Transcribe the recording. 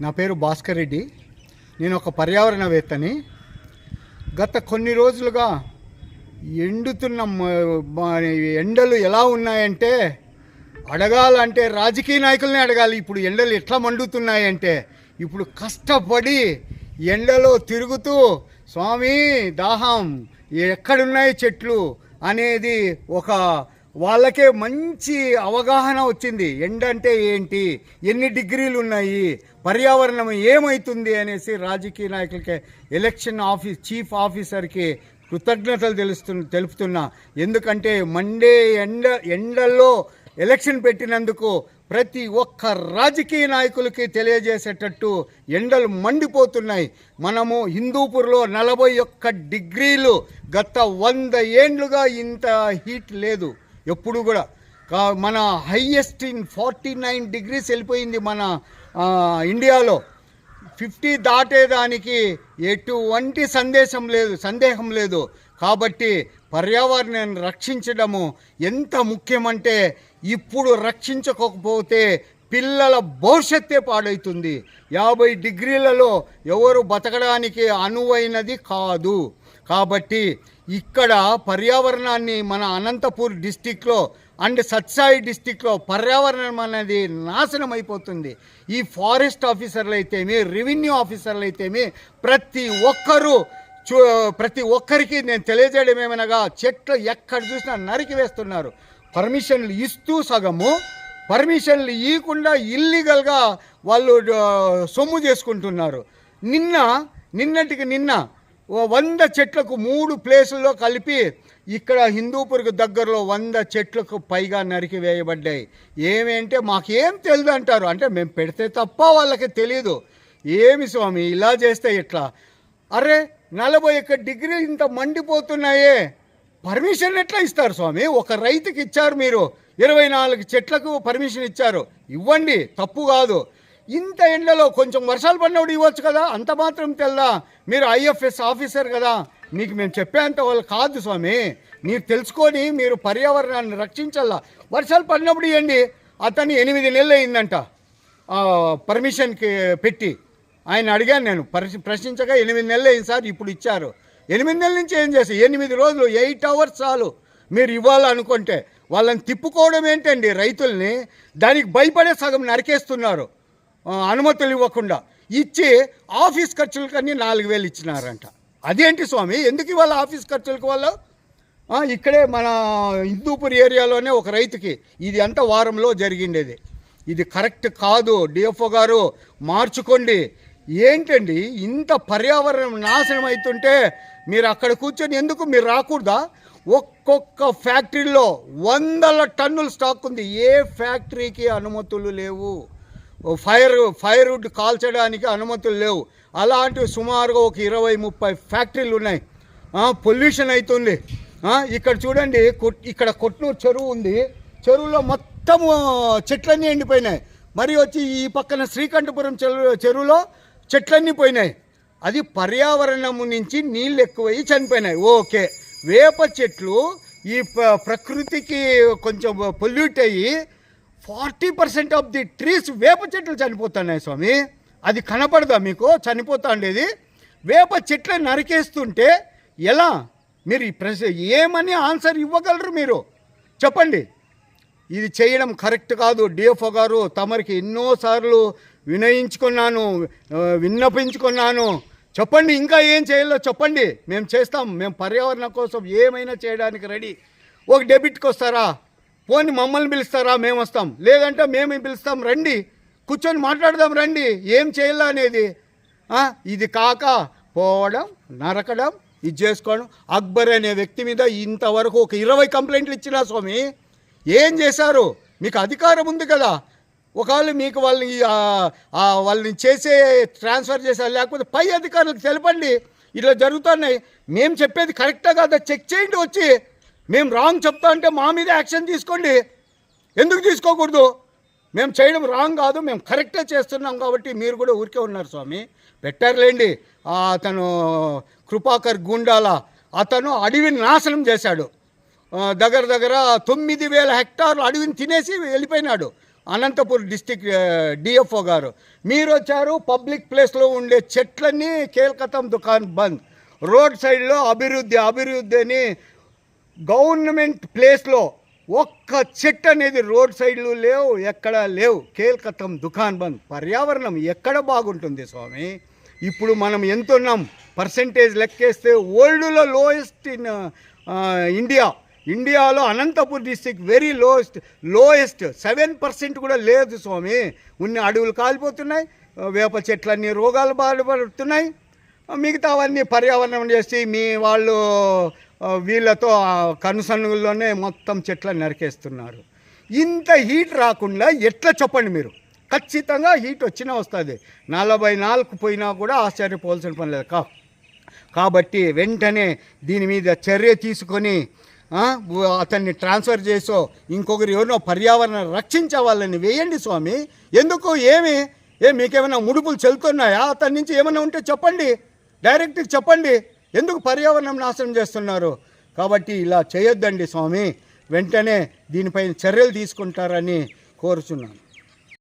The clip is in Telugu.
నా పేరు భాస్కర్ రెడ్డి. నేను ఒక పర్యావరణవేత్తని. గత కొన్ని రోజులుగా ఎండుతున్న ఎండలు ఎలా ఉన్నాయంటే అడగాలంటే రాజకీయ నాయకుల్ని అడగాలి. ఇప్పుడు ఎండలు ఎట్లా మండుతున్నాయంటే ఇప్పుడు కష్టపడి ఎండలో తిరుగుతూ స్వామి దాహం ఎక్కడున్నాయి చెట్లు? అనేది ఒక వాళ్ళకే మంచి అవగాహన వచ్చింది. ఎండ అంటే ఏంటి? ఎన్ని డిగ్రీలు ఉన్నాయి పర్యావరణం ఏమవుతుంది అనేసి రాజకీయ నాయకులకి ఎలక్షన్ ఆఫీస్ చీఫ్ ఆఫీసర్కి కృతజ్ఞతలు తెలుస్తు తెలుపుతున్నా. ఎందుకంటే మండే ఎండ ఎండల్లో ఎలక్షన్ పెట్టినందుకు ప్రతి ఒక్క రాజకీయ నాయకులకి తెలియజేసేటట్టు ఎండలు మండిపోతున్నాయి. మనము హిందూపూర్లో నలభై ఒక్క డిగ్రీలు గత వంద ఏండ్లుగా ఇంత హీట్ లేదు. ఎప్పుడు కూడా మన highest in forty nine degrees వెళ్ళిపోయింది మన ఇండియాలో. ఫిఫ్టీ దాటేదానికి ఎటువంటి సందేశం లేదు సందేహం లేదు. కాబట్టి పర్యావరణాన్ని రక్షించడము ఎంత ముఖ్యమంటే ఇప్పుడు రక్షించకపోతే పిల్లల భవిష్యత్తే పాడవుతుంది యాభై డిగ్రీలలో ఎవరు బతకడానికి అనువైనది కాదు. కాబట్టి ఇక్కడ పర్యావరణాన్ని మన అనంతపూర్ డిస్టిక్లో అండ్ సత్సాయి డిస్టిక్లో పర్యావరణం అనేది నాశనం అయిపోతుంది ఈ ఫారెస్ట్ ఆఫీసర్లు అయితేమి రెవెన్యూ ఆఫీసర్లు అయితేమి ప్రతి ఒక్కరూ చూ ప్రతి ఒక్కరికి నేను తెలియజేయడం ఏమనగా చెట్లు ఎక్కడ చూసినా నరికి వేస్తున్నారు. పర్మిషన్లు ఇస్తూ సగము పర్మిషన్లు ఇవ్వకుండా ఇల్లీగల్గా వాళ్ళు సొమ్ము చేసుకుంటున్నారు. నిన్న నిన్నటికి నిన్న వంద చెట్లకు మూడు ప్లేసుల్లో కలిపి ఇక్కడ హిందూపూర్కి దగ్గరలో వంద చెట్లకు పైగా నరికి వేయబడ్డాయి. ఏమేంటే మాకేం తెలియదు అంటారు. అంటే మేము పెడితే తప్ప వాళ్ళకి తెలియదు ఏమి స్వామి ఇలా చేస్తే ఇట్లా అరే నలభై ఒక్క డిగ్రీలు ఇంత మండిపోతున్నాయే. పర్మిషన్ ఎట్లా ఇస్తారు స్వామి? ఒక రైతుకి ఇచ్చారు మీరు. ఇరవై నాలుగు చెట్లకు పర్మిషన్ ఇచ్చారు. ఇవ్వండి తప్పు కాదు. ఇంత ఎండలో కొంచెం వర్షాలు పడినప్పుడు ఇవ్వచ్చు కదా? అంత మాత్రం తెల్దా మీరు ఐఎఫ్ఎస్ ఆఫీసర్ కదా. మీకు మేము చెప్పేంత వాళ్ళు కాదు స్వామి. మీరు తెలుసుకొని మీరు పర్యావరణాన్ని రక్షించాలా వర్షాలు పడినప్పుడు ఇవ్వండి అతను ఎనిమిది నెలలు అయిందంట. పర్మిషన్కి పెట్టి. ఆయన అడిగాను నేను పరిశ- ప్రశ్నించగా ఎనిమిది నెలలు అయింది సార్ ఇప్పుడు ఇచ్చారు. ఎనిమిది నెలల నుంచి ఏం చేసి ఎనిమిది రోజులు ఎయిట్ అవర్స్ చాలు. మీరు ఇవ్వాలనుకుంటే వాళ్ళని తిప్పుకోవడం ఏంటండి రైతుల్ని? దానికి భయపడే సగం నరికేస్తున్నారు. అనుమతులు ఇవ్వకుండా. ఇచ్చి ఆఫీస్ ఖర్చులకన్నీ నాలుగు వేలు ఇచ్చినారంట. అదేంటి స్వామి? ఎందుకు ఇవాళ ఆఫీస్ ఖర్చులకు వాళ్ళు ఇక్కడే మన హిందూపూర్ ఏరియాలోనే ఒక రైతుకి ఇది అంత వారంలో జరిగిండేది. ఇది కరెక్ట్ కాదు. డిఎఫ్ఓ గారు మార్చుకోండి. ఏంటండి? ఇంత పర్యావరణం నాశనం అవుతుంటే మీరు అక్కడ కూర్చొని ఎందుకు మీరు రాకూడదా? ఒక్కొక్క ఫ్యాక్టరీలో వందల టన్నుల స్టాక్ ఉంది. ఏ ఫ్యాక్టరీకి అనుమతులు లేవు. ఫైర్ ఫైర్ కాల్చడానికి అనుమతులు లేవు. అలాంటివి సుమారుగా ఒక ఇరవై ముప్పై ఫ్యాక్టరీలు ఉన్నాయి. పొల్యూషన్ అవుతుంది ఇక్కడ చూడండి కొట్- ఇక్కడ కొట్నూరు చెరువు ఉంది. చెరువులో మొత్తం చెట్లన్నీ ఎండిపోయినాయి. మరి వచ్చి ఈ పక్కన శ్రీకంఠపురం చెరువు చెరువులో చెట్లన్నీ పోయినాయి. అది పర్యావరణము నుంచి నీళ్ళు ఎక్కువయ్యి చనిపోయినాయి. ఓకే. వేప చెట్లు ఈ ప- ప్రకృతికి కొంచెం పొల్యూట్ అయ్యి forty percent of the trees వేప చెట్లు చనిపోతున్నాయి స్వామి. అది కనపడదా మీకు? చనిపోతా ఉండేది. వేప చెట్లను నరికేస్తుంటే ఎలా? మీరు ఈ ప్రశ్న ఏమని ఆన్సర్ ఇవ్వగలరు మీరు? చెప్పండి. ఇది చేయడం కరెక్ట్ కాదు. డిఎఫ్ఓ గారు తమరికి ఎన్నోసార్లు వినయించుకున్నాను విన్నపించుకున్నాను. చెప్పండి ఇంకా ఏం చేయాలో చెప్పండి. మేము చేస్తాం. మేము పర్యావరణం కోసం ఏమైనా చేయడానికి రెడీ. ఒక డెబిట్కి వస్తారా? పోని మమ్మల్ని పిలుస్తారా? మేము వస్తాం. లేదంటే మేము పిలుస్తాం. రండి. కూర్చొని మాట్లాడదాం రండి. ఏం చేయాలా అనేది? ఇది కాక పోవడం నరకడం ఇది చేసుకోవడం. అక్బర్ అనే వ్యక్తి మీద ఇంతవరకు ఒక ఇరవై కంప్లైంట్లు ఇచ్చినా స్వామి. ఏం చేశారు? మీకు అధికారం ఉంది కదా. ఒకవేళ మీకు వాళ్ళని వాళ్ళని చేసే ట్రాన్స్ఫర్ చేశారు లేకపోతే పై అధికారులకు తెలపండి. ఇట్లా జరుగుతున్నాయి. మేము చెప్పేది కరెక్టా కాదా? చెక్ చేయండి వచ్చి. మేము రాంగ్ చెప్తా అంటే మా మీద యాక్షన్ తీసుకోండి. ఎందుకు తీసుకోకూడదు? మేము చేయడం రాంగ్ కాదు మేము కరెక్టే చేస్తున్నాం కాబట్టి మీరు కూడా ఊరికే ఉన్నారు స్వామి. పెట్టారులేండి. అతను కృపాకర్ గుండాల అతను అడవిని నాశనం చేశాడు. దగ్గర దగ్గర తొమ్మిది వేల హెక్టార్లు అడవిని తినేసి వెళ్ళిపోయినాడు. అనంతపూర్ డిస్టిక్ డిఎఫ్ఓ గారు. మీరు వచ్చారు పబ్లిక్ ప్లేస్లో ఉండే చెట్లన్నీ కేల్కతం దుకాన్ బంద్. రోడ్ సైడ్లో అభివృద్ధి అభివృద్ధి అని గవర్నమెంట్ ప్లేస్లో ఒక్క చెట్టు అనేది రోడ్ సైడ్లు లేవు ఎక్కడ లేవు. కేల్కతం దుకాన్ బంద్. పర్యావరణం ఎక్కడ బాగుంటుంది స్వామి? ఇప్పుడు మనం ఎంత ఉన్నాం? పర్సంటేజ్ లెక్కేస్తే వరల్డ్లో లోయెస్ట్ ఇన్ ఇండియా. ఇండియాలో Anantapur district very lowest lowest. Seven percent కూడా లేదు స్వామి. ఉన్న అడవులు కాలిపోతున్నాయి వేప చెట్లన్నీ రోగాలు బాధపడుతున్నాయి. మిగతా అవన్నీ పర్యావరణం చేసి మీ వాళ్ళు వీళ్ళతో కనుసన్నుల్లోనే మొత్తం చెట్ల నరికేస్తున్నారు. ఇంత హీట్ రాకుండా ఎట్లా చెప్పండి మీరు? ఖచ్చితంగా హీట్ వచ్చినా వస్తుంది. నలభై నాలుగు పోయినా కూడా ఆశ్చర్యపోవాల్సిన పని లేదు. కా కాబట్టి వెంటనే దీని మీద చర్య తీసుకొని అతన్ని ట్రాన్స్ఫర్ చేసో ఇంకొకరు ఎవరినో పర్యావరణ రక్షించే వాళ్ళని వేయండి స్వామి. ఎందుకు? ఏమి? ఏ మీకేమైనా ముడుపులు చెల్తున్నాయా అతని నుంచి ఏమైనా ఉంటే చెప్పండి. డైరెక్ట్గా చెప్పండి. ఎందుకు పర్యావరణం నాశనం చేస్తున్నారు? కాబట్టి ఇలా చేయొద్దండి స్వామి. వెంటనే దీనిపైన చర్యలు తీసుకుంటారని కోరుచున్నాను.